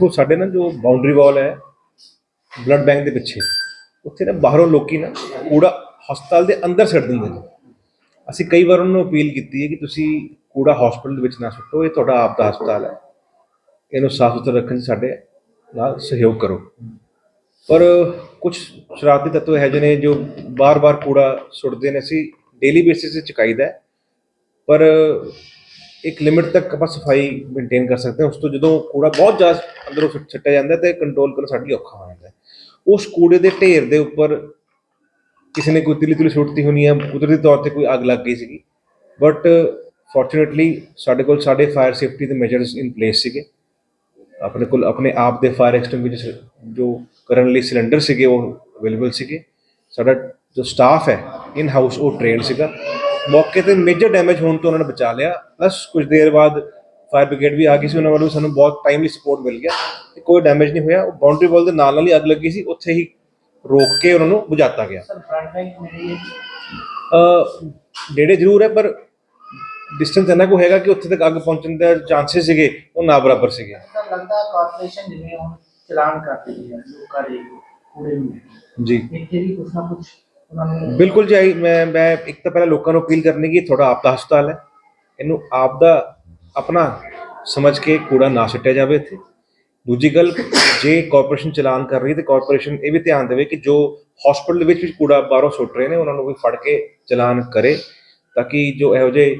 ਦੇਖੋ, ਸਾਡੇ ਨਾ ਜੋ ਬਾਉਂਡਰੀ ਵਾਲ ਹੈ ਬਲੱਡ ਬੈਂਕ ਦੇ ਪਿੱਛੇ, ਉੱਥੇ ਨਾ ਬਾਹਰੋਂ ਲੋਕੀ ਨਾ ਕੂੜਾ ਹਸਪਤਾਲ ਦੇ ਅੰਦਰ ਸੁੱਟ ਦਿੰਦੇ ਨੇ। ਅਸੀਂ ਕਈ ਵਾਰ ਉਹਨਾਂ ਨੂੰ ਅਪੀਲ ਕੀਤੀ ਹੈ ਕਿ ਤੁਸੀਂ ਕੂੜਾ ਹਸਪਤਾਲ ਦੇ ਵਿੱਚ ਨਾ ਸੁੱਟੋ, ਇਹ ਤੁਹਾਡਾ ਆਪ ਦਾ ਹਸਪਤਾਲ ਹੈ। ਇਹਨੂੰ ਸਾਫ਼ ਸੁਥਰਾ ਰੱਖਣ 'ਚ ਸਾਡੇ ਨਾਲ ਸਹਿਯੋਗ ਕਰੋ। ਪਰ ਕੁਝ ਸ਼ਰਾਰਤੀ ਤੱਤਵ ਹੈ ਜਿਹਨੇ ਜੋ ਬਾਰ-ਬਾਰ ਕੂੜਾ ਸੁੱਟਦੇ ਨੇ, ਅਸੀਂ ਡੇਲੀ ਬੇਸਿਸ ਤੇ ਚੁਕਾਈਦਾ ਹੈ। ਪਰ ਇੱਕ ਲਿਮਿਟ ਤੱਕ ਆਪਾਂ ਸਫ਼ਾਈ ਮੇਨਟੇਨ ਕਰ ਸਕਦੇ ਹਾਂ। ਉਸ ਤੋਂ ਜਦੋਂ ਕੂੜਾ ਬਹੁਤ ਜ਼ਿਆਦਾ ਅੰਦਰੋਂ ਸੁੱਟ- ਜਾਂਦਾ ਹੈ ਤੇ ਕੰਟਰੋਲ ਕਰਨਾ ਸਾਡੀ ਔਖਾ ਹੋ ਜਾਂਦਾ ਉਸ ਕੂੜੇ ਦੇ ਢੇਰ ਦੇ ਉੱਪਰ ਕਿਸੇ ਨੇ ਕੋਈ ਤਿਲੀ ਤਿਲੀ ਸੁੱਟਤੀ ਹੋਣੀ ਹੈ, ਕੁਦਰਤੀ ਤੌਰ ਤੇ ਕੋਈ ਅੱਗ ਲੱਗ ਗਈ ਸੀਗੀ। ਬਟ ਫੋਰਚੂਨੇਟਲੀ ਸਾਡੇ ਕੋਲ ਸਾਡੇ ਫਾਇਰ ਸੇਫਟੀ ਦੇ ਮੈਜਰਸ ਇਨ ਪਲੇਸ ਸੀਗੇ। ਆਪਣੇ ਕੋਲ ਆਪਣੇ ਆਪ ਦੇ ਫਾਇਰ ਐਕਸਟਿੰਗੁਇਸ਼ਰ ਜੋ ਕਰਨ ਲਈ ਸਿਲੰਡਰ ਸੀਗੇ, ਉਹ ਅਵੇਲੇਬਲ ਸੀਗੇ। ਸਾਡਾ ਜੋ ਸਟਾਫ ਹੈ ਇਨ ਹਾਊਸ ਉਹ ਟ੍ਰੇਨਡ ਸੀਗਾ। ਮੌਕੇ ਤੇ ਮੇਜਰ ਡੈਮੇਜ ਹੋਣ ਤੋਂ ਉਹਨਾਂ ਨੇ ਬਚਾ ਲਿਆ। ਪਲੱਸ ਕੁਝ ਦੇਰ ਬਾਅਦ ਫਾਇਰ ਬ੍ਰਿਗੇਡ ਵੀ ਆ ਗਈ ਸੀ ਉਹਨਾਂ ਵੱਲੋਂ ਸਾਨੂੰ ਬਹੁਤ ਟਾਈਮਲੀ ਸਪੋਰਟ ਮਿਲ ਗਿਆ ਤੇ ਕੋਈ ਡੈਮੇਜ ਨਹੀਂ ਹੋਇਆ। ਉਹ ਬਾਉਂਡਰੀ ਵਾਲ ਦੇ ਨਾਲ ਨਾਲ ਹੀ ਅੱਗ ਲੱਗੀ ਸੀ ਉੱਥੇ ਹੀ ਰੋਕ ਕੇ ਉਹਨਾਂ ਨੂੰ ਬੁਝਾਤਾ ਗਿਆ। ਸਰ ਫਰੰਟ ਬੈਂਕ ਮੇਰੇ ਅ ਨੇੜੇ ਜ਼ਰੂਰ ਹੈ ਪਰ ਡਿਸਟੈਂਸ ਇੰਨਾ ਕੋ ਹੈਗਾ ਕਿ ਉੱਥੇ ਤੱਕ ਅੱਗ ਪਹੁੰਚਣ ਦੇ ਚਾਂਸਸ ਸੀਗੇ ਉਹ ਨਾ ਬਰਾਬਰ ਸੀਗੇ ਤਾਂ ਲੱਗਦਾ ਕਾਰਪੋਰੇਸ਼ਨ ਜਿਵੇਂ ਹੁਣ ਚਲਾਨ ਕਰ ਰਹੀ ਹੈ ਲੋਕਾਂ ਦੇ ਕੂੜੇ ਨੂੰ। ਜੀ। ਇੱਥੇ ਵੀ ਕੁਛ ਨਾ ਕੁਛ ਉਹਨਾਂ ਨੂੰ ਬਿਲਕੁਲ ਜੀ, ਆਈ- ਮੈਂ ਮੈਂ ਇੱਕ ਤਾਂ ਪਹਿਲਾਂ ਲੋਕਾਂ ਨੂੰ ਅਪੀਲ ਕਰਨੀ ਕਿ ਤੁਹਾਡਾ ਆਪ ਦਾ ਹਸਪਤਾਲ ਹੈ। ਇਹਨੂੰ ਆਪ ਦਾ ਆਪਣਾ ਸਮਝ ਕੇ ਕੂੜਾ ਨਾ ਸੁੱਟਿਆ ਜਾਵੇ ਇੱਥੇ। ਦੂਜੀ ਗੱਲ, ਜੇ ਕਾਰਪੋਰੇਸ਼ਨ ਚਲਾਨ ਕਰ ਰਹੀ ਹੈ ਤੇ ਕਾਰਪੋਰੇਸ਼ਨ ਇਹ ਵੀ ਧਿਆਨ ਦੇਵੇ ਕਿ ਜੋ ਹਸਪੀਟਲ ਦੇ ਵਿੱਚ ਵੀ ਕੂੜਾ ਬਾਹਰੋਂ ਸੁੱਟ ਰਹੇ ਨੇ, ਉਹਨਾਂ ਨੂੰ ਵੀ ਫੜ ਕੇ ਚਲਾਨ ਕਰੇ ਤਾਂ ਕਿ ਜੋ ਇਹੋ ਜਿਹੇ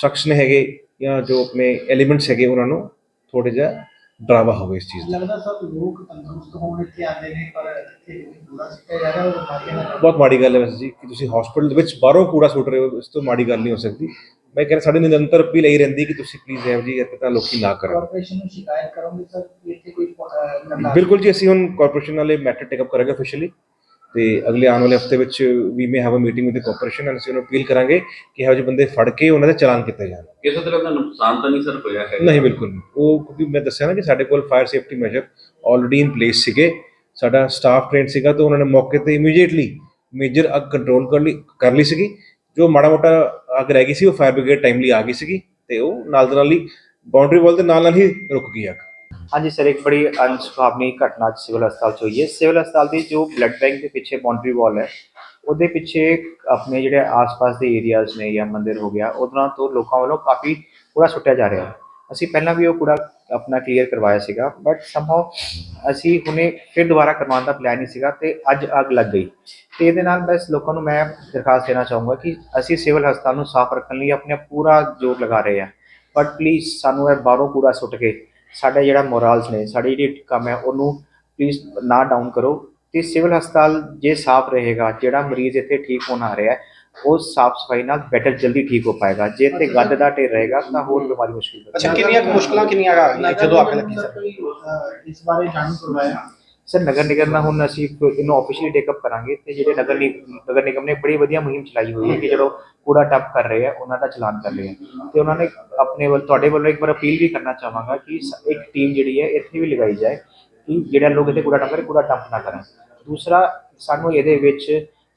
ਸ਼ਖਸ ਨੇ ਹੈਗੇ ਜਾਂ ਜੋ ਆਪਣੇ ਐਲੀਮੈਂਟਸ ਹੈਗੇ ਉਹਨਾਂ ਨੂੰ ਥੋੜ੍ਹਾ ਜਿਹਾ ਡਰਾਵਾ ਹੋਵੇ ਇਸ ਚੀਜ਼ ਦਾ। ਲੱਗਦਾ ਸਰ ਲੋਕ ਤੰਦਰੁਸਤ ਹੋਣ ਇੱਥੇ ਆਉਂਦੇ ਨੇ ਪਰ ਇੱਥੇ ਕੂੜਾ ਸਿੱਟਿਆ ਜਾ ਰਿਹਾ ਉਹ ਬਿਮਾਰੀਆਂ ਦਾ ਬਹੁਤ ਮਾੜੀ ਗੱਲ ਹੈ ਵੈਸੇ ਜੀ ਕਿ ਤੁਸੀਂ ਹਸਪੀਟਲ ਦੇ ਵਿੱਚ ਬਾਹਰੋਂ ਕੂੜਾ ਸੁੱਟ ਰਹੇ ਹੋ ਇਸ ਤੋਂ ਮਾੜੀ ਗੱਲ ਨਹੀਂ ਹੋ ਸਕਦੀ। ਮੈਂ ਕਹਿੰਦਾ ਸਾਡੀ ਨਿਰੰਤਰ ਅਪੀਲ ਇਹੀ ਰਹਿੰਦੀ ਕਿ ਤੁਸੀਂ ਪਲੀਜ਼ ਇਹੋ ਜਿਹੀ ਹਰਕਤਾਂ ਲੋਕੀ ਨਾ ਕਰਨ ਕਾਰਪੋਰੇਸ਼ਨ ਨੂੰ ਸ਼ਿਕਾਇਤ ਕਰੋਗੇ ਸਰ ਕਿ ਇੱਥੇ ਕੋਈ ਬਿਲਕੁਲ ਜੀ ਅਸੀਂ ਹੁਣ ਕਾਰਪੋਰੇਸ਼ਨ ਵਾਲੇ ਮੈਟਰ ਟੇਕ ਅਪ ਕਰਾਂਗੇ ਅਫੀਸ਼ੀਅਲੀ ਤੇ ਅਗਲੇ ਆਉਣ ਵਾਲੇ ਹਫ਼ਤੇ ਵਿੱਚ we may have a meeting with corporation and ਅਸੀਂ ਉਹਨੂੰ ਅਪੀਲ ਕਰਾਂਗੇ ਕਿ ਇਹੋ ਜਿਹੇ ਬੰਦੇ ਫੜ ਕੇ ਉਹਨਾਂ ਦੇ ਚਲਾਨ ਕੀਤੇ ਜਾਣ। ਕਿਸੇ ਤਰ੍ਹਾਂ ਦਾ ਨੁਕਸਾਨ ਤਾਂ ਨਹੀਂ ਸਰ ਹੋਇਆ ਹੈ ਨਹੀਂ ਬਿਲਕੁਲ ਨਹੀਂ। ਉਹ ਕਿਉਂਕਿ ਮੈਂ ਦੱਸਿਆ ਨਾ ਕਿ ਸਾਡੇ ਕੋਲ fire safety measure already in place ਸੀਗੇ। ਸਾਡਾ ਸਟਾਫ ਟ੍ਰੇਨ ਸੀਗਾ ਤਾਂ ਉਹਨਾਂ ਨੇ ਮੌਕੇ ਤੇ ਇਮੀਡੀਏਟਲੀ ਮੇਜਰ ਅੱਗ ਕੰਟਰੋਲ ਕਰ ਲਈ ਕਰ ਲਈ ਸੀਗੀ। ਜੋ ਮਾੜਾ ਮੋਟਾ ਅੱਗ ਰਹਿ ਗਈ ਸੀ ਉਹ ਫਾਇਰ ਬ੍ਰਿਗੇਡ ਟਾਈਮਲੀ ਆ ਗਈ ਸੀਗੀ ਤੇ ਉਹ ਨਾਲ ਦੇ ਨਾਲ ਹੀ ਬਾਉਂਡਰੀ ਵਾਲ ਦੇ ਨਾਲ ਨਾਲ ਹੀ ਰੁਕ ਗਈ ਅੱਗ। ਹਾਂਜੀ ਸਰ, ਇੱਕ ਬੜੀ ਅਨਸੁਖਾਵਨੀ ਘਟਨਾ ਅੱਜ ਸਿਵਲ ਹਸਪਤਾਲ ਚ ਹੋਈ ਹੈ। ਸਿਵਲ ਹਸਪਤਾਲ ਦੀ ਜੋ ਬਲੱਡ ਬੈਂਕ ਦੇ ਪਿੱਛੇ ਬਾਉਂਡਰੀ ਵਾਲ ਹੈ, ਉਹਦੇ ਪਿੱਛੇ ਆਪਣੇ ਜਿਹੜੇ ਆਸ-ਪਾਸ ਦੇ ਏਰੀਆਜ਼ ਨੇ ਜਾਂ ਮੰਦਿਰ ਹੋ ਗਿਆ ਉਧਰਾਂ ਤੋਂ ਲੋਕਾਂ ਵੱਲੋਂ ਕਾਫੀ ਕੂੜਾ ਸੁੱਟਿਆ ਜਾ ਰਿਹਾ ਅਸੀਂ ਪਹਿਲਾਂ ਵੀ ਉਹ ਕੂੜਾ ਆਪਣਾ ਕਲੀਅਰ ਕਰਵਾਇਆ ਸੀਗਾ ਬਟ ਸਮਹਾਉ ਅਸੀਂ ਹੁਣੇ ਫਿਰ ਦੁਬਾਰਾ ਕਰਵਾਉਣ ਦਾ ਪਲਾਨ ਹੀ ਸੀਗਾ ਤੇ ਅੱਜ ਅੱਗ ਲੱਗ ਗਈ। ਤੇ ਇਹਦੇ ਨਾਲ ਬਸ ਲੋਕਾਂ ਨੂੰ ਮੈਂ ਦਰਖਾਸਤ ਦੇਣਾ ਚਾਹੂੰਗਾ ਕਿ ਅਸੀਂ ਸਿਵਲ ਹਸਪਤਾਲ ਨੂੰ ਸਾਫ਼ ਰੱਖਣ ਲਈ ਆਪਣਾ ਪੂਰਾ ਜ਼ੋਰ ਲਗਾ ਰਹੇ ਹਾਂ। ਬਟ ਪਲੀਜ਼ ਸਾਨੂੰ ਇਹ ਬਾਹਰੋਂ ਕੂੜਾ ਸੁੱਟ ਕੇ ਸਾਡਾ ਜਿਹੜਾ ਮੋਰਲਸ ਨੇ ਸਾਡੀ ਜਿਹੜੀ ਕੰਮ ਹੈ ਉਹਨੂੰ ਪਲੀਜ਼ ਨਾ ਡਾਊਨ ਕਰੋ। ਤੇ ਸਿਵਲ ਹਸਪਤਾਲ ਜੇ ਸਾਫ਼ ਰਹੇਗਾ ਜਿਹੜਾ ਮਰੀਜ਼ ਇੱਥੇ ਠੀਕ ਹੋਣ ਆ ਰਿਹਾ ਹੈ ਉਹ ਸਾਫ਼ ਸਫ਼ਾਈ ਨਾਲ ਬੈਟਰ ਜਲਦੀ ਠੀਕ ਹੋ ਪਾਏਗਾ। ਜੇ ਤੇ ਗੰਦ ਦਾ ਢੇਰ ਰਹੇਗਾ ਤਾਂ ਹੋਰ ਬਿਮਾਰੀ ਮੁਸ਼ਕਿਲ ਹੈ ਅੱਛਾ ਕਿੰਨੀਆਂ ਕੁ ਮੁਸ਼ਕਲਾਂ ਕਿੰਨੀਆਂ ਆ ਗਈਆਂ ਜਦੋਂ ਅੱਗ ਲੱਗੀ ਸਰ? ਇਸ ਬਾਰੇ ਜਾਣੂ ਕਰਵਾਇਆ। ਸਰ ਨਗਰ ਨਿਗਮ ਨਾਲ ਹੁਣ ਅਸੀਂ ਇੱਕ ਇਹਨੂੰ ਆਫੀਸ਼ੀਅਲੀ ਟੇਕਅਪ ਕਰਾਂਗੇ ਤੇ ਜਿਹੜੇ ਨਗਰ ਨਿ- ਨਗਰ ਨਿਗਮ ਨੇ ਬੜੀ ਵਧੀਆ ਮੁਹਿੰਮ ਚਲਾਈ ਹੋਈ ਹੈ ਕਿ ਜਦੋਂ ਕੂੜਾ ਟੱਪ ਕਰ ਰਹੇ ਆ ਉਹਨਾਂ ਦਾ ਚਲਾਨ ਕਰ ਰਹੇ ਆ। ਤੇ ਉਹਨਾਂ ਨੇ ਆਪਣੇ ਵੱਲ ਤੁਹਾਡੇ ਵੱਲੋਂ ਇੱਕ ਵਾਰ ਅਪੀਲ ਵੀ ਕਰਨਾ ਚਾਹਾਂਗਾ ਕਿ ਸ- ਇੱਕ ਟੀਮ ਜਿਹੜੀ ਹੈ ਇੱਥੇ ਵੀ ਲਗਾਈ ਜਾਏ ਕਿ ਜਿਹੜਾ ਲੋਕ ਇੱਥੇ ਕੂੜਾ ਟੱਪ ਕਰੇ ਕੂੜਾ ਟੱਪ ਨਾ ਕਰਨ। ਦੂਸਰਾ ਸਾਨੂੰ ਇਹਦੇ ਵਿੱਚ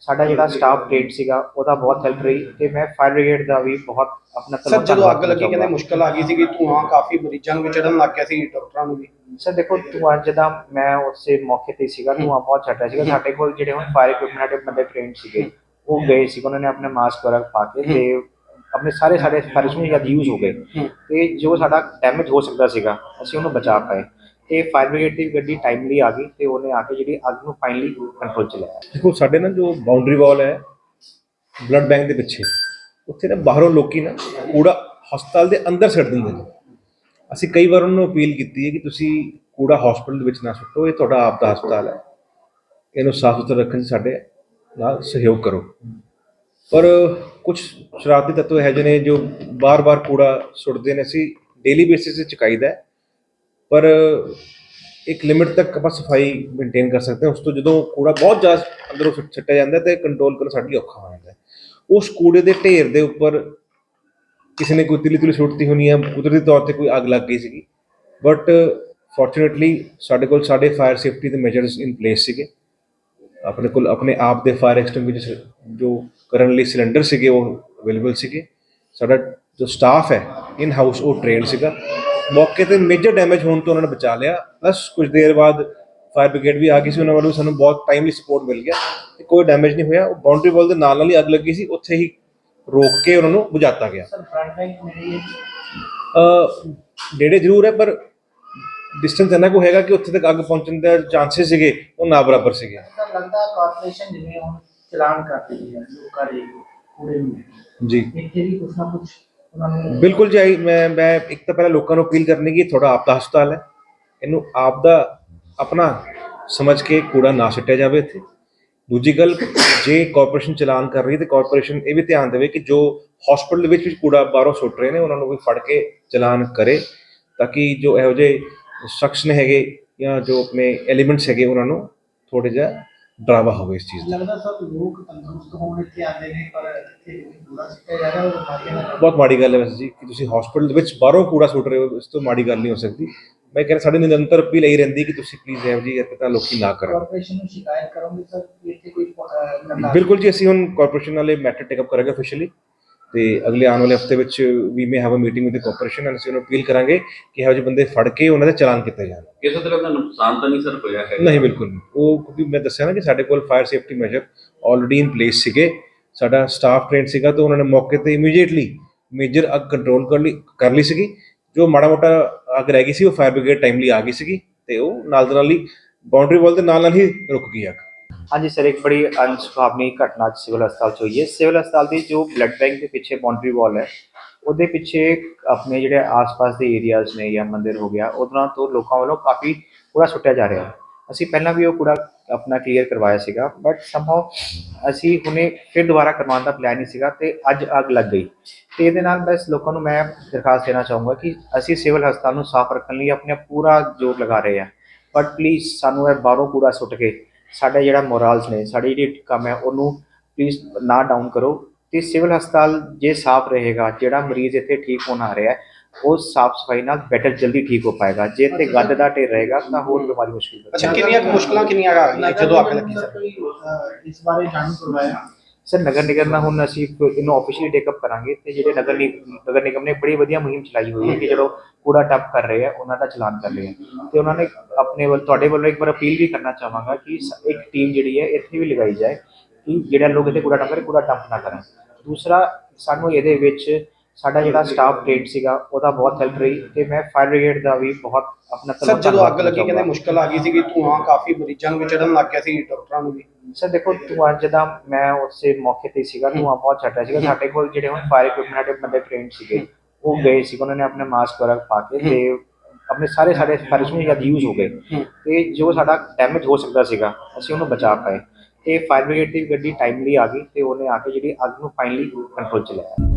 ਸਾਡਾ ਜਿਹੜਾ ਸਟਾਫ ਟ੍ਰੇਨ ਸੀਗਾ ਉਹਦਾ ਬਹੁਤ ਹੈਲਪ ਰਹੀ ਤੇ ਮੈਂ ਫਾਇਰ ਬ੍ਰਿਗੇਡ ਦਾ ਵੀ ਬਹੁਤ ਆਪਣਾ ਸਰ ਧੰਨਵਾਦ ਜਦੋਂ ਅੱਗ ਕਰਨਾ ਲੱਗੀ ਕਹਿੰਦੇ ਚਾਹੂੰਗਾ। ਮੁਸ਼ਕਲ ਆ ਗਈ ਸੀਗੀ ਧੂਆਂ ਕਾਫੀ ਮਰੀਜ਼ਾਂ ਨੂੰ ਵੀ ਚੜਨ ਲੱਗ ਗਿਆ ਸੀ ਡਾਕਟਰਾਂ ਨੂੰ ਵੀ। ਸਰ ਦੇਖੋ, ਤੂੰ ਅੱਜ ਮੈਂ ਉਸੇ ਮੌਕੇ ਤੇ ਸੀਗਾ, ਤੂੰ ਬਹੁਤ ਛੱਡ ਰਿਹਾ ਸੀਗਾ। ਸਾਡੇ ਕੋਲ ਜਿਹੜੇ ਹੁਣ ਫਾਇਰ ਇਕਵਿਪਮੈਂਟ ਦੇ ਬੰਦੇ ਟ੍ਰੇਨਡ ਸੀਗੇ, ਉਹ ਗਏ ਸੀ। ਉਹਨਾਂ ਨੇ ਆਪਣੇ ਮਾਸਕ ਵਗੈਰਾ ਪਾ ਕੇ ਤੇ ਆਪਣੇ ਸਾਰੇ ਸਾਡੇ ਫਾਇਰਸਮੈਨ ਜਦ ਯੂਜ਼ ਹੋ ਗਏ, ਤੇ ਜੋ ਸਾਡਾ ਡੈਮੇਜ ਹੋ ਸਕਦਾ ਸੀਗਾ, ਅਸੀਂ ਉਹਨੂੰ ਬਚਾ ਪਾਏ। ਤੇ ਫਾਇਰ ਬ੍ਰਿਗੇਡ ਦੀ ਗੱਡੀ ਟਾਈਮਲੀ ਆ ਗਈ ਤੇ ਉਹਨੇ ਆ ਕੇ ਜਿਹੜੀ ਅੱਗ ਨੂੰ ਫਾਈਨਲੀ ਕੰਟਰੋਲ ਚ ਲਿਆ। ਦੇਖੋ, ਸਾਡੇ ਨਾ ਜੋ ਬਾਉਂਡਰੀ ਵਾਲ ਹੈ ਬਲੱਡ ਬੈਂਕ ਦੇ ਪਿੱਛੇ, ਉੱਥੇ ਨਾ ਬਾਹਰੋਂ ਲੋਕੀ ਨਾ ਕੂੜਾ ਹਸਪਤਾਲ ਦੇ ਅੰਦਰ ਛੱਡ ਦਿੰਦੇ ਨੇ। ਅਸੀਂ ਕਈ ਵਾਰ ਉਹਨਾਂ ਨੂੰ ਅਪੀਲ ਕੀਤੀ ਹੈ ਕਿ ਤੁਸੀਂ ਕੂੜਾ ਹਸਪੀਟਲ ਵਿੱਚ ਨਾ ਸੁੱਟੋ, ਇਹ ਤੁਹਾਡਾ ਆਪ ਦਾ ਹਸਪਤਾਲ ਹੈ। ਇਹਨੂੰ ਸਾਫ਼ ਸੁਥਰਾ ਰੱਖਣ 'ਚ ਸਾਡੇ ਨਾਲ ਸਹਿਯੋਗ ਕਰੋ। ਪਰ ਕੁਝ ਸ਼ਰਾਰਤੀ ਤੱਤਵ ਹੈ ਜਿਹਨੇ ਜੋ ਬਾਰ-ਬਾਰ ਕੂੜਾ ਸੁੱਟਦੇ ਨੇ, ਅਸੀਂ ਡੇਲੀ ਬੇਸਿਸ ਤੇ ਚੁਕਾਈਦਾ ਹੈ। ਪਰ ਇੱਕ ਲਿਮਿਟ ਤੱਕ ਆਪਾਂ ਸਫ਼ਾਈ ਮੇਨਟੇਨ ਕਰ ਸਕਦੇ ਹਾਂ। ਉਸ ਤੋਂ ਜਦੋਂ ਕੂੜਾ ਬਹੁਤ ਜ਼ਿਆਦਾ ਅੰਦਰੋਂ ਸੁੱਟ- ਜਾਂਦਾ ਹੈ ਤੇ ਕੰਟਰੋਲ ਕਰਨਾ ਸਾਡੀ ਔਖਾ ਹੋ ਜਾਂਦਾ ਉਸ ਕੂੜੇ ਦੇ ਢੇਰ ਦੇ ਉੱਪਰ ਕਿਸੇ ਨੇ ਕੋਈ ਤਿਲੀ ਤਿਲੀ ਸੁੱਟਤੀ ਹੋਣੀ ਹੈ ਕੁਦਰਤੀ ਤੌਰ ਤੇ ਕੋਈ ਅੱਗ ਲੱਗ ਗਈ ਸੀਗੀ। ਬਟ ਫੋਰਚੂਨੇਟਲੀ ਸਾਡੇ ਕੋਲ ਸਾਡੇ ਫਾਇਰ ਸੇਫਟੀ ਦੇ ਮੈਜਰਸ ਇਨ ਪਲੇਸ ਸੀਗੇ। ਆਪਣੇ ਕੋਲ ਆਪਣੇ ਆਪ ਦੇ ਫਾਇਰ ਐਕਸਟਿੰਗੁਇਸ਼ਰ ਜੋ ਕਰਨ ਲਈ ਸਿਲੰਡਰ ਸੀਗੇ, ਉਹ ਅਵੇਲੇਬਲ ਸੀਗੇ। ਸਾਡਾ ਜੋ ਸਟਾਫ ਹੈ ਇਨ ਹਾਊਸ ਉਹ ਟ੍ਰੇਨਡ ਸੀਗਾ। ਮੌਕੇ ਤੇ ਮੇਜਰ ਡੈਮੇਜ ਹੋਣ ਤੋਂ ਉਹਨਾਂ ਨੇ ਬਚਾ ਲਿਆ। ਪਲੱਸ ਕੁਝ ਦੇਰ ਬਾਅਦ ਫਾਇਰ ਬ੍ਰਿਗੇਡ ਵੀ ਆ ਗਈ ਸੀ, ਉਹਨਾਂ ਵੱਲੋਂ ਸਾਨੂੰ ਬਹੁਤ ਟਾਈਮਲੀ ਸਪੋਰਟ ਮਿਲ ਗਿਆ। ਤੇ ਕੋਈ ਡੈਮੇਜ ਨਹੀਂ ਹੋਇਆ। ਉਹ ਬਾਉਂਡਰੀ ਵਾਲ ਦੇ ਨਾਲ ਨਾਲ ਹੀ ਅੱਗ ਲੱਗੀ ਸੀ। ਉੱਥੇ ਹੀ ਰੋਕ ਕੇ ਉਹਨਾਂ ਨੂੰ ਬੁਝਾਤਾ ਗਿਆ। ਸਰ ਫਰੰਟ ਬੈਂਕ ਮੇਰੀ ਹੈ ਅ ਨੇੜੇ ਜ਼ਰੂਰ ਹੈ ਪਰ ਡਿਸਟੈਂਸ ਇੰਨਾ ਕੁ ਹੈਗਾ ਕਿ ਉੱਥੇ ਤੱਕ ਅੱਗ ਪਹੁੰਚਣ ਦਾ ਚਾਂਸਸ ਸੀਗੇ ਉਹ ਨਾ ਬਰਾਬਰ ਸੀਗੇ। ਸਰ ਲੱਗਦਾ ਕਾਰਪੋਰੇਸ਼ਨ ਜਿਵੇਂ ਹੁਣ ਚਲਾਨ ਕਰ ਰਹੀ ਹੈ ਲੋਕਾਂ ਦੇ ਕੂੜੇ ਨੂੰ ਜੀ। ਇੱਥੇ ਵੀ ਕੁਛ ਨਾ ਕੁਛ ਉਹਨਾਂ ਨੂੰ ਬਿਲਕੁਲ ਜੀ ਆਈ- ਮੈਂ ਮੈਂ ਇੱਕ ਤਾਂ ਪਹਿਲਾਂ ਲੋਕਾਂ ਨੂੰ ਅਪੀਲ ਕਰਨੀ ਕਿ ਥੋੜਾ ਆਪ ਦਾ ਹਸਪਤਾਲ ਹੈ। ਇਹਨੂੰ ਆਪ ਦਾ ਆਪਣਾ ਸਮਝ ਕੇ ਕੂੜਾ ਨਾ ਸਿੱਟਿਆ ਜਾਵੇ ਇੱਥੇ। ਦੂਜੀ ਗੱਲ ਜੇ ਕਾਰਪੋਰੇਸ਼ਨ ਚਲਾਨ ਕਰ ਰਹੀ ਹੈ ਤੇ ਕਾਰਪੋਰੇਸ਼ਨ ਇਹ ਵੀ ਧਿਆਨ ਦੇਵੇ ਕਿ ਜੋ ਹਸਪੀਟਲ ਵਿੱਚ ਵੀ ਕੂੜਾ ਬਾਹਰੋਂ ਸੁੱਟ ਰਹੇ ਨੇ ਉਹਨਾਂ ਨੂੰ ਵੀ ਫੜ ਕੇ ਚਲਾਨ ਕਰੇ ਤਾਂ ਕਿ ਜੋ ਇਹੋ ਜਿਹੇ ਸ਼ਖਸ ਨੇ ਹੈਗੇ ਜਾਂ ਜੋ ਆਪਣੇ ਐਲੀਮੈਂਟਸ ਹੈਗੇ ਉਹਨਾਂ ਨੂੰ ਥੋੜਾ ਜਿਹਾ ਡਰਾਵਾ ਹੋਵੇ ਇਸ ਚੀਜ਼ ਦਾ। ਲੱਗਦਾ ਸਰ ਲੋਕ ਤੰਦਰੁਸਤ ਹੋਣ ਇੱਥੇ ਆਉਂਦੇ ਨੇ ਪਰ ਇੱਥੇ ਕੂੜਾ ਸਿੱਟਿਆ ਜਾ ਰਿਹਾ ਉਹ ਬਿਮਾਰੀਆਂ ਨਾਲ ਬਹੁਤ ਮਾੜੀ ਗੱਲ ਹੈ ਵੈਸੇ ਜੀ ਕਿ ਤੁਸੀਂ ਹਸਪੀਟਲ ਦੇ ਵਿੱਚ ਬਾਹਰੋਂ ਕੂੜਾ ਸੁੱਟ ਰਹੇ ਹੋ ਇਸ ਤੋਂ ਮਾੜੀ ਗੱਲ ਨਹੀਂ ਹੋ ਸਕਦੀ। ਮੈਂ ਕਹਿੰਦਾ ਸਾਡੀ ਨਿਰੰਤਰ ਅਪੀਲ ਇਹੀ ਰਹਿੰਦੀ ਕਿ ਤੁਸੀਂ ਪਲੀਜ਼ ਇਹੋ ਜੀ ਹਰਕਤਾਂ ਲੋਕੀ ਨਾ ਕਰਨ। ਕਾਰਪੋਰੇਸ਼ਨ ਨੂੰ ਸ਼ਿਕਾਇਤ ਕਰੋਗੇ ਸਰ ਕਿ ਇੱਥੇ ਕੋਈ ਅਹ, ਨਕਾਰਾ- ਬਿਲਕੁਲ ਜੀ ਅਸੀਂ ਹੁਣ ਕਾਰਪੋਰੇਸ਼ਨ ਵਾਲੇ ਮੈਟਰ ਟੇਕ ਅਪ ਕਰਾਂਗੇ ਅਫੀਸ਼ੀਅਲੀ ਤੇ ਅਗਲੇ ਆਉਣ ਵਾਲੇ ਹਫ਼ਤੇ ਵਿੱਚ we may have a meeting with corporation and ਅਸੀਂ ਉਹਨੂੰ ਅਪੀਲ ਕਰਾਂਗੇ ਕਿ ਇਹੋ ਜਿਹੇ ਬੰਦੇ ਫੜ ਕੇ ਉਹਨਾਂ ਦੇ ਚਲਾਨ ਕੀਤੇ ਜਾਣ। ਕਿਸੇ ਤਰ੍ਹਾਂ ਦਾ ਨੁਕਸਾਨ ਤਾਂ ਨਹੀਂ ਸਰ ਹੋਇਆ ਹੈ ਨਹੀਂ ਬਿਲਕੁਲ ਨਹੀਂ। ਉਹ ਕਿਉਂਕਿ ਮੈਂ ਦੱਸਿਆ ਨਾ ਕਿ ਸਾਡੇ ਕੋਲ fire safety measure already in place ਸੀਗੇ। ਸਾਡਾ ਸਟਾਫ ਟ੍ਰੇਨ ਸੀਗਾ ਤਾਂ ਉਹਨਾਂ ਨੇ ਮੌਕੇ ਤੇ ਇਮੀਡੀਏਟਲੀ ਮੇਜਰ ਅੱਗ ਕੰਟਰੋਲ ਕਰ ਲਈ ਕਰ ਲਈ ਸੀਗੀ। ਜੋ ਮਾੜਾ ਮੋਟਾ ਅੱਗ ਰਹਿ ਗਈ ਸੀ, ਉਹ ਫਾਇਰ ਬ੍ਰਿਗੇਡ ਟਾਈਮਲੀ ਆ ਗਈ ਸੀਗੀ ਤੇ ਉਹ ਨਾਲ ਦੇ ਨਾਲ ਹੀ ਬਾਉਂਡਰੀ ਵਾਲ ਦੇ ਨਾਲ ਨਾਲ ਹੀ ਰੁਕ ਗਈ ਅੱਗ। ਹਾਂਜੀ ਸਰ, ਇੱਕ ਬੜੀ ਅਨਸੁਖਾਵਨੀ ਘਟਨਾ ਅੱਜ ਸਿਵਲ ਹਸਪਤਾਲ 'ਚ ਹੋਈ ਹੈ। ਸਿਵਲ ਹਸਪਤਾਲ ਦੀ ਜੋ ਬਲੱਡ ਬੈਂਕ ਦੇ ਪਿੱਛੇ ਬਾਉਂਡਰੀ ਵਾਲ ਹੈ, ਉਹਦੇ ਪਿੱਛੇ ਆਪਣੇ ਜਿਹੜੇ ਆਸ-ਪਾਸ ਦੇ ਏਰੀਆਜ਼ ਨੇ ਜਾਂ ਮੰਦਿਰ ਹੋ ਗਿਆ ਉਹਨਾਂ ਤੋਂ ਲੋਕਾਂ ਵੱਲੋਂ ਕਾਫੀ ਕੂੜਾ ਸੁੱਟਿਆ ਜਾ ਰਿਹਾ ਹੈ। ਅਸੀਂ ਪਹਿਲਾਂ ਵੀ ਉਹ ਕੂੜਾ ਆਪਣਾ ਕਲੀਅਰ ਕਰਵਾਇਆ ਸੀਗਾ ਬਟ ਸਮਹਾਉ ਅਸੀਂ ਹੁਣੇ ਫਿਰ ਦੁਬਾਰਾ ਕਰਵਾਉਣ ਦਾ ਪਲਾਨ ਨਹੀਂ ਸੀਗਾ ਤੇ ਅੱਜ ਅੱਗ ਲੱਗ ਗਈ। ਤੇ ਇਹਦੇ ਨਾਲ ਬਸ ਲੋਕਾਂ ਨੂੰ ਮੈਂ ਦਰਖਾਸਤ ਦੇਣਾ ਚਾਹੂੰਗਾ ਕਿ ਅਸੀਂ ਸਿਵਲ ਹਸਪਤਾਲ ਨੂੰ ਸਾਫ਼ ਰੱਖਣ ਲਈ ਆਪਣਾ ਪੂਰਾ ਜ਼ੋਰ ਲਗਾ ਰਹੇ ਹਾਂ। ਬਟ ਪਲੀਜ਼ ਸਾਨੂੰ ਇਹ ਬਾਹਰੋਂ ਕੂੜਾ ਸੁੱਟ ਕੇ ਸਾਡਾ ਜਿਹੜਾ ਮੋਰਲਸ ਨੇ, ਸਾਡੀ ਜਿਹੜੀ ਕੰਮ ਹੈ, ਉਹਨੂੰ ਪਲੀਜ਼ ਨਾ ਡਾਊਨ ਕਰੋ। ਤੇ ਸਿਵਲ ਹਸਪਤਾਲ ਜੇ ਸਾਫ਼ ਰਹੇਗਾ, ਜਿਹੜਾ ਮਰੀਜ਼ ਇੱਥੇ ਠੀਕ ਹੋਣ ਆ ਰਿਹਾ ਹੈ ਉਹ ਸਾਫ਼ ਸਫ਼ਾਈ ਨਾਲ ਬੈਟਰ ਜਲਦੀ ਠੀਕ ਹੋ ਪਾਏਗਾ। ਜੇ ਇੱਥੇ ਗੰਦ ਦਾ ਢੇਰ ਰਹੇਗਾ ਤਾਂ ਹੋਰ ਬਿਮਾਰੀ ਮੁਸ਼ਕਿਲ ਹੋ ਅੱਛਾ ਕਿੰਨੀਆਂ ਕੁ ਮੁਸ਼ਕਲਾਂ ਕਿੰਨੀਆਂ ਕੁ ਆ ਗਈਆਂ ਜਦੋਂ ਅੱਗ ਲੱਗੀ ਸਰ ਇਸ ਬਾਰੇ ਜਾਣੂ ਕਰਵਾਇਆ? ਸਰ ਨਗਰ ਨਿਗਮ ਨਾਲ ਹੁਣ ਅਸੀਂ ਇਹਨੂੰ ਆਫੀਸ਼ੀਅਲੀ ਟੇਕਅਪ ਕਰਾਂਗੇ। ਤੇ ਜਿਹੜੇ ਨਗਰ ਨਿ- ਨਗਰ ਨਿਗਮ ਨੇ ਬੜੀ ਵਧੀਆ ਮੁਹਿੰਮ ਚਲਾਈ ਹੋਈ ਹੈ ਕਿ ਜਦੋਂ ਕੂੜਾ ਟੱਪ ਕਰ ਰਹੇ ਆ ਉਹਨਾਂ ਦਾ ਚਲਾਨ ਕਰ ਰਹੇ ਆ। ਤੇ ਉਹਨਾਂ ਨੇ ਆਪਣੇ ਵੱਲ ਤੁਹਾਡੇ ਵੱਲੋਂ ਇੱਕ ਵਾਰ ਅਪੀਲ ਵੀ ਕਰਨਾ ਚਾਹਾਂਗਾ ਕਿ ਸ- ਇੱਕ ਟੀਮ ਜਿਹੜੀ ਹੈ ਇੱਥੇ ਵੀ ਲਗਾਈ ਜਾਏ ਕਿ ਜਿਹੜਾ ਲੋਕ ਇੱਥੇ ਕੂੜਾ ਟੱਪ ਕਰੇ ਕੂੜਾ ਟੱਪ ਨਾ ਕਰਨ। ਦੂਸਰਾ ਸਾਨੂੰ ਇਹਦੇ ਵਿੱਚ ਸਾਡਾ ਜਿਹੜਾ ਸਟਾਫ ਟ੍ਰੇਨ ਸੀਗਾ ਉਹਦਾ ਬਹੁਤ ਹੈਲਪ ਰਹੀ ਤੇ ਮੈਂ ਫਾਇਰ ਬ੍ਰਿਗੇਡ ਦਾ ਵੀ ਬਹੁਤ ਆਪਣਾ ਸਰ ਜਦੋਂ ਅੱਗ ਲੱਗੀ ਕਹਿੰਦੇ। ਮੁਸ਼ਕਲ ਆ ਗਈ ਸੀਗੀ ਧੂਆਂ ਕਾਫੀ ਮਰੀਜ਼ਾਂ ਨੂੰ ਵੀ ਚੜਨ ਲੱਗ ਗਿਆ ਸੀ ਡਾਕਟਰਾਂ ਨੂੰ ਵੀ। ਸਰ ਦੇਖੋ ਧੂੰਆਂ ਜਦਾਂ ਮੈਂ ਉਸੇ ਮੌਕੇ ਤੇ ਸੀਗਾ ਧੂੰਆਂ ਬਹੁਤ ਰਿਹਾ ਸੀਗਾ। ਸਾਡੇ ਕੋਲ ਜਿਹੜੇ ਹੁਣ ਫਾਇਰ ਇਕਵਿਪਮੈਂਟ ਦੇ ਬੰਦੇ ਟ੍ਰੇਨਡ ਸੀਗੇ ਉਹ ਗਏ ਸੀ ਉਹਨਾਂ ਨੇ ਆਪਣੇ ਮਾਸਕ ਵਗੈਰਾ ਪਾ ਕੇ ਤੇ ਆਪਣੇ ਸਾਰੇ ਸਾਡੇ ਫਾਇਰਸਮੈਨ ਜਦ ਯੂਜ਼ ਹੋ ਗਏ ਤੇ ਜੋ ਸਾਡਾ ਡੈਮੇਜ ਹੋ ਸਕਦਾ ਸੀਗਾ ਅਸੀਂ ਉਹਨੂੰ ਬਚਾ ਪਾਏ। ਤੇ ਫਾਇਰ ਬ੍ਰਿਗੇਡ ਦੀ ਗੱਡੀ ਟਾਈਮਲੀ ਆ ਗਈ ਤੇ ਉਹਨੇ ਆ ਕੇ ਜਿਹੜੀ ਅੱਗ ਨੂੰ ਫਾਈਨਲੀ ਕੰਟਰੋਲ ਚ ਲਿਆ।